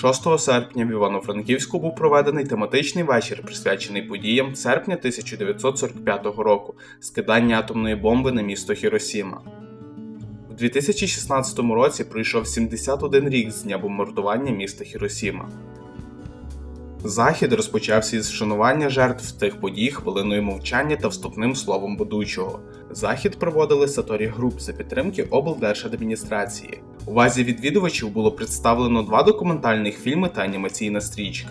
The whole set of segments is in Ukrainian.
6 серпня в Івано-Франківську був проведений тематичний вечір, присвячений подіям серпня 1945 року скидання атомної бомби на місто Хіросіма. У 2016 році пройшов 71 рік з дня бомбардування міста Хіросіма. Захід розпочався із вшанування жертв тих подій хвилиною мовчання та вступним словом ведучого. Захід проводили Саторі Груп за підтримки облдержадміністрації. Увазі відвідувачів було представлено два документальних фільми та анімаційна стрічка.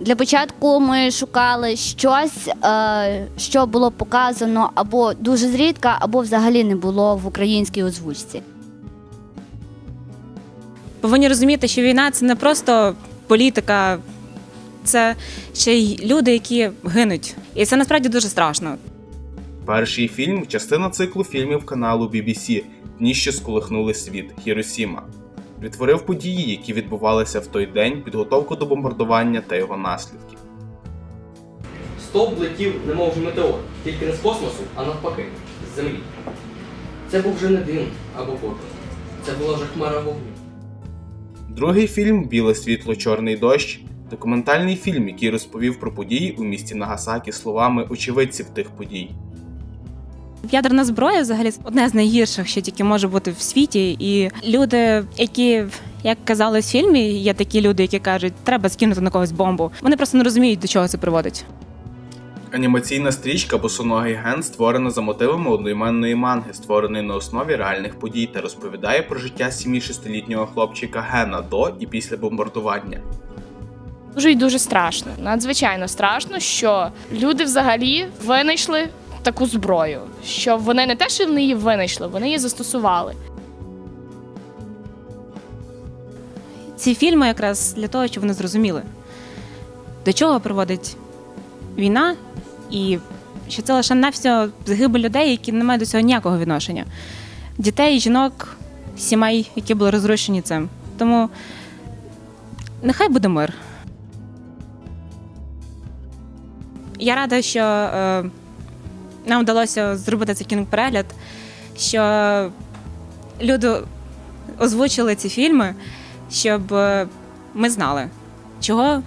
Для початку ми шукали щось, е, що було показано або дуже зрідка, або взагалі не було в українській озвучці. повинні розуміти, що війна це не просто політика, це ще й люди, які гинуть. І це насправді дуже страшно. Перший фільм частина циклу фільмів каналу BBC Дні, що сколихнули світ Хіросіма. Відтворив події, які відбувалися в той день, підготовку до бомбардування та його наслідки. Стовп летів, немов метеор, тільки не з космосу, а навпаки, з землі. Це був вже не дим або попіл. Це була вже хмара вогню. Другий фільм Біле світло, чорний дощ документальний фільм, який розповів про події у місті Нагасакі словами очевидців тих подій. Ядерна зброя взагалі одне з найгірших, що тільки може бути в світі. І люди, які, як казали в фільмі, є такі люди, які кажуть, треба скинути на когось бомбу. Вони просто не розуміють, до чого це приводить. Анімаційна стрічка Босоногий Ген створена за мотивами одноіменної манги, створеної на основі реальних подій та розповідає про життя сім'ї шестилітнього хлопчика Гена до і після бомбардування. Дуже і дуже страшно. Надзвичайно страшно, що люди взагалі винайшли таку зброю. Що вони не те, що вони її винайшли, вони її застосували. Ці фільми якраз для того, щоб вони зрозуміли, до чого приводить війна, і що це лише навсього загибель людей, які не мають до цього ніякого відношення. Дітей, жінок, сімей, які були розрушені цим. Тому нехай буде мир. Я рада, що е, нам вдалося зробити цей кіноперегляд, що люди озвучили ці фільми, щоб е, ми знали, чого,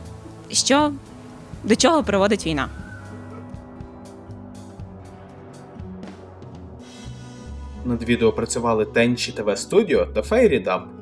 що, до чого приводить війна. Над відео працювали Tenchi TV Studio та Fairy Dub.